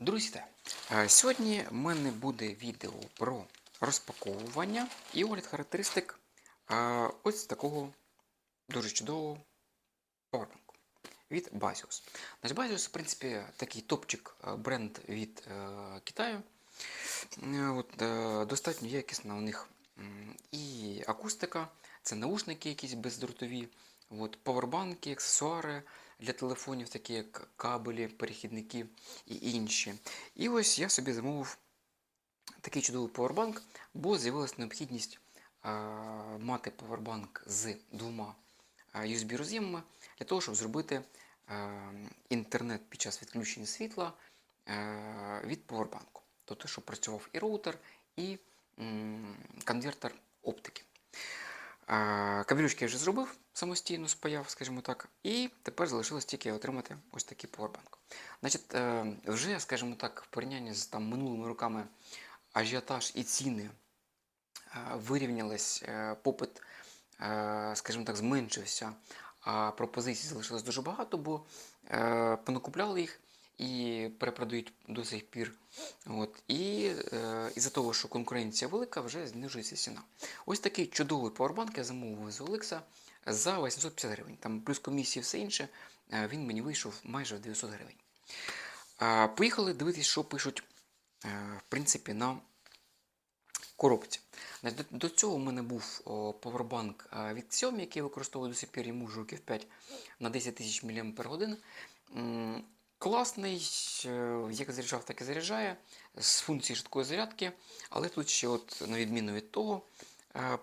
Друзі, е, сьогодні в мене буде відео про розпаковування і огляд характеристик е, ось такого дуже чудового повербанку від Basius. Значить, Basius, в принципі, такий топчик е, бренд від Китаю. От, достатньо якісна у них і акустика, це наушники якісь бездротові, от, павербанки, аксесуари для телефонів, такі як кабелі, перехідники і інші. І ось я собі замовив такий чудовий павербанк, бо з'явилася необхідність мати павербанк з двома USB-роз'ємами для того, щоб зробити інтернет під час відключення світла від павербанку. Тобто, щоб працював і роутер, і конвертер оптики. Кабелючки я вже зробив самостійно, спаяв, скажімо так, і тепер залишилось тільки отримати ось такий поwerbank. Значить, е, вже, скажімо так, в порівнянні з там, минулими роками ажіотаж і ціни е, вирівнялись, е, попит, скажімо так, зменшився, а пропозицій залишилось дуже багато, бо понакупляли їх і перепродають до сих пір. От. І е, із-за того, що конкуренція велика, вже знижується ціна. Ось такий чудовий павербанк я замовив з Олекса за 850 гривень. Там плюс комісії все інше, е, він мені вийшов майже в 900 гривень. А, Поїхали дивитись, що пишуть е, в принципі, на коробці. До, цього в мене був павербанк е, від Xiaomi, який використовую до сих пір йому вже років 5 на 10 тисяч мАч. Класний, е, як заряджав, так і заряджає з функції швидкої зарядки, але тут ще, от, на відміну від того, е,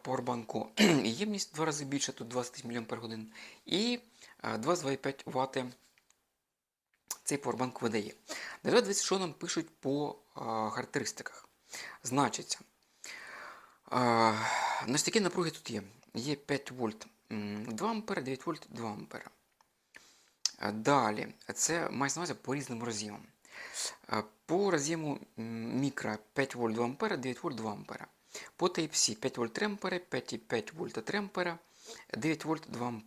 ємність в два рази більше, тут 20 тисяч мАч, і е, 2,25 Вт цей павербанк видає. Дивіться, що нам пишуть по е, характеристиках. Значиться, е, значить, які напруги тут є? Є 5 вольт 2 ампера, 9 вольт 2 ампера. Е, Далі, це мається на увазі по різним роз'ємам. Е, По роз'єму мікро 5 вольт 2 ампера, 9 вольт 2 ампера. По Type-C 5 вольт 3 ампера, 5,5 вольта 3 ампера, 9 вольт 2.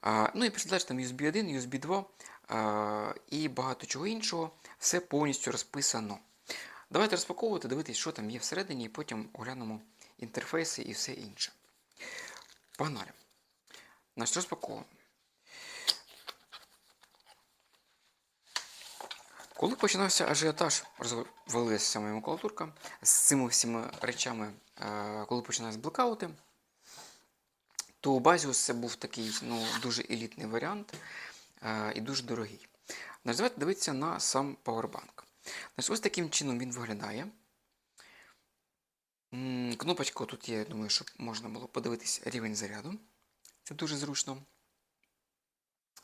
А, Ну і далі там USB 1, USB 2 а, і багато чого іншого. Все повністю розписано. Давайте розпаковувати, дивитись, що там є всередині, і потім оглянемо інтерфейси і все інше. Погнали. Значить, розпаковуємо. Коли починався ажіотаж, розвалилася моя макулатурка з цими всіма речами, е, коли починались блекаути, то у Базіус це був такий ну, дуже елітний варіант е, і дуже дорогий. Значить, Давайте дивитися на сам павербанк. Значить, Ось таким чином він виглядає. Кнопочка тут є, я думаю, щоб можна було подивитись рівень заряду. Це дуже зручно.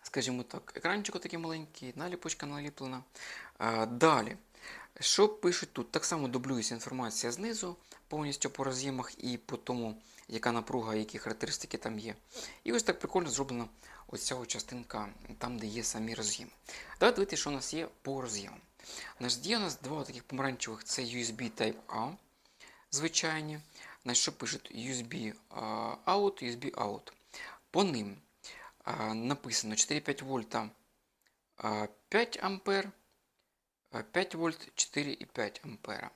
Скажімо так, екранчик такий маленький, наліпочка наліплена. А, далі. Що пишуть тут? Так само дублюється інформація знизу, повністю по роз'ємах і по тому, яка напруга, які характеристики там є. І ось так прикольно зроблена ось ця частинка, там, де є самі роз'єми. Давайте дивитися, що у нас є по роз'ємам. Значить, є у нас два таких помаранчевих це USB Type-A, звичайні. Значить, що пишуть? USB-out, USB out. По ним написано 4,5 вольта 5 ампер, 5 вольт 4,5 ампера.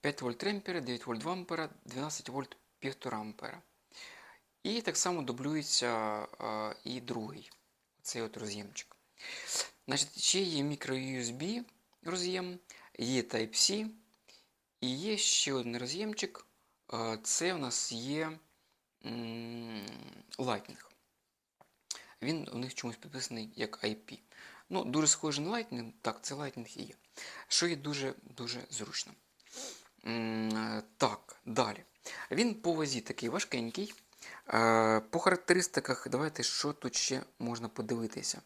5 вольт 3 ампера, 9 вольт 2 ампера, 12 вольт 1,5 ампера. І так само дублюється і другий, цей от роз'ємчик. Значить, ще є мікро-USB роз'єм, є Type-C, і є ще один роз'ємчик. Це у нас є Lightning. Він у них чомусь підписаний як IP. Ну, дуже схожий на Lightning, так, це Lightning і є. Що є дуже-дуже зручно. Е, Так, далі. Він по вазі такий важкенький. Е, По характеристиках, давайте що тут ще можна подивитися.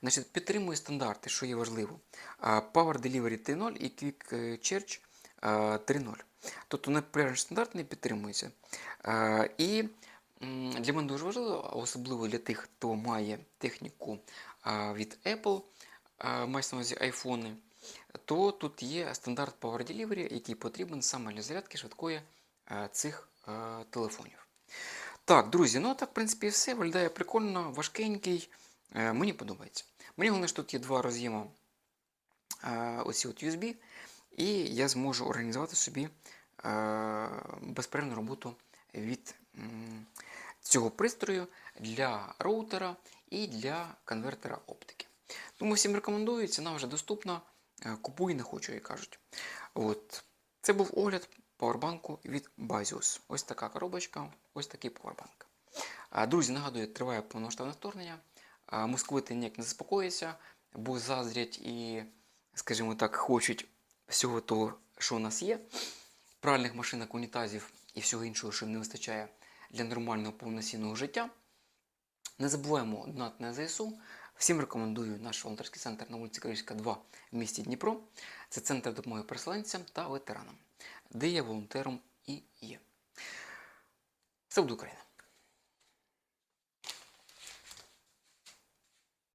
Значить, підтримує стандарти, що є важливо. А, Power Delivery 3.0 і Quick Charge е, 3.0. Тобто наприклад, стандарт не підтримується. Е, І для мене дуже важливо, особливо для тих, хто має техніку від Apple, мається на увазі айфони, то тут є стандарт Power Delivery, який потрібен саме для зарядки швидкої цих телефонів. Так, друзі, ну так, в принципі, все. Виглядає прикольно, важкенький. Е, Мені подобається. Мені головне, що тут є два роз'єма е, оці от USB, і я зможу організувати собі е, безперервну роботу від цього пристрою для роутера і для конвертера оптики. Тому всім рекомендую, ціна вже доступна. Е, Купуй не хочу, як кажуть. От. Це був огляд павербанку від Bazius. Ось така коробочка, ось такий павербанк. Друзі, нагадую, триває повноштабне вторгнення. Московити ніяк не заспокоїться, бо заздрять і, скажімо так, хочуть всього того, що у нас є. Пральних машинок, унітазів і всього іншого, що їм не вистачає для нормального повноцінного життя. Не забуваємо донати на ЗСУ. Всім рекомендую наш волонтерський центр на вулиці Київська, 2 в місті Дніпро. Це центр допомоги переселенцям та ветеранам, де я волонтером і є. Все буде Україна!